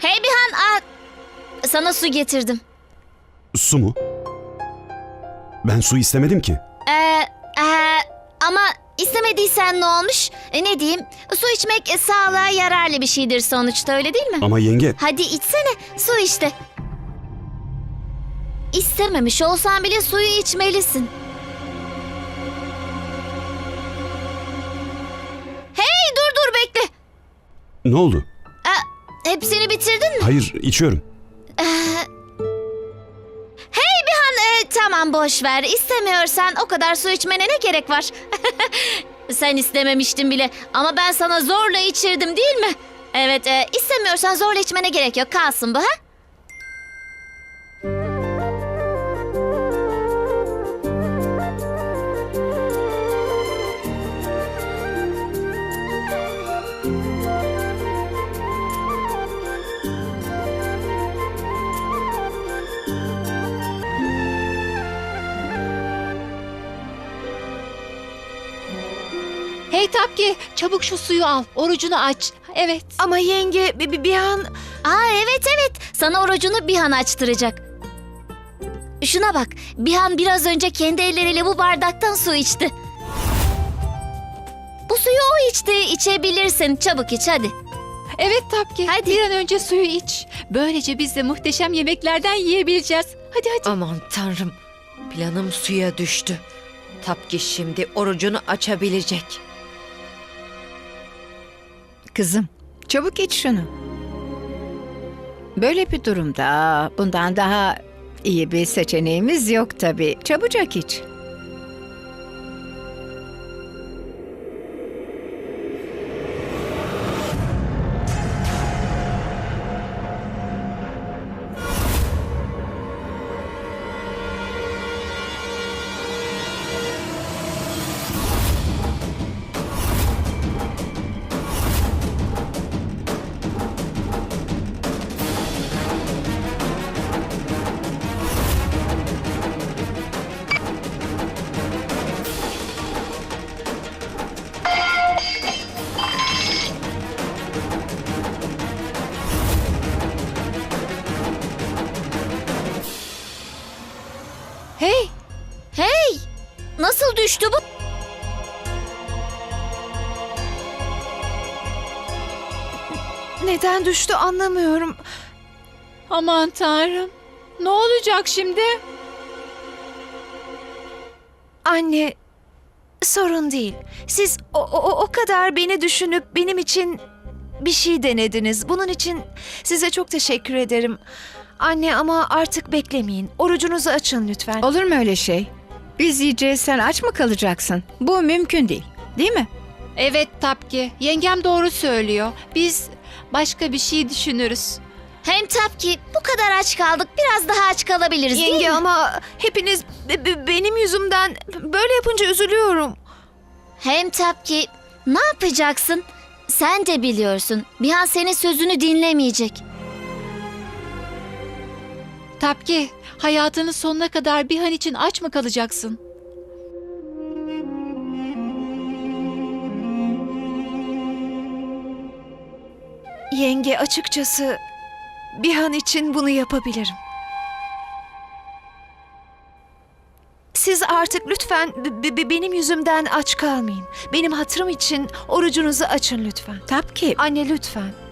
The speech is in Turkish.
Hey Bihan, aa, sana su getirdim. Su mu? Ben su istemedim ki. Ee, ee, ama istemediysen ne olmuş? E, ne diyeyim? Su içmek e, sağlığa yararlı bir şeydir sonuçta öyle değil mi? Ama yenge Hadi içsene su işte. İstememiş olsan bile suyu içmelisin. Hey dur dur bekle. ne oldu? Bitirdin mi? Hayır içiyorum. Hey Bihan e, tamam boş ver. İstemiyorsan o kadar su içmene ne gerek var? Sen istememiştin bile ama ben sana zorla içirdim değil mi? Evet e, istemiyorsan zorla içmene gerek yok kalsın bu ha? Hey Tapki çabuk şu suyu al. Orucunu aç. Evet. Ama yenge bir, bir, bir an Aa evet evet sana orucunu Bihan açtıracak. Şuna bak Bihan biraz önce kendi elleriyle bu bardaktan su içti. Bu suyu o içti içebilirsin çabuk iç hadi. Evet Tapki. Hadi. Bir an önce suyu iç. Böylece biz de muhteşem yemeklerden yiyebileceğiz. Hadi hadi. aman tanrım planım suya düştü. Tapki şimdi orucunu açabilecek. Kızım, çabuk iç şunu. Böyle bir durumda bundan daha iyi bir seçeneğimiz yok tabii. Çabucak iç. Hey. Hey nasıl düştü bu? Neden düştü anlamıyorum. Aman tanrım. Ne olacak şimdi? Anne sorun değil. Siz o, o, o kadar beni düşünüp benim için bir şey denediniz. Bunun için size çok teşekkür ederim. Anne ama artık beklemeyin. Orucunuzu açın lütfen. Olur mu öyle şey? Biz yiyeceğiz, sen aç mı kalacaksın? Bu mümkün değil, değil mi? Evet Tapki. Yengem doğru söylüyor. Biz başka bir şey düşünürüz. Hem tap ki bu kadar aç kaldık biraz daha aç kalabiliriz değil Yenge mi? ama hepiniz be- be- benim yüzümden böyle yapınca üzülüyorum. Hem tap ki ne yapacaksın? Sen de biliyorsun Bihan senin sözünü dinlemeyecek. Tapki, hayatının sonuna kadar bir han için aç mı kalacaksın? Yenge açıkçası bir an için bunu yapabilirim. Siz artık lütfen benim yüzümden aç kalmayın. Benim hatırım için orucunuzu açın lütfen. Tabii ki. Anne lütfen.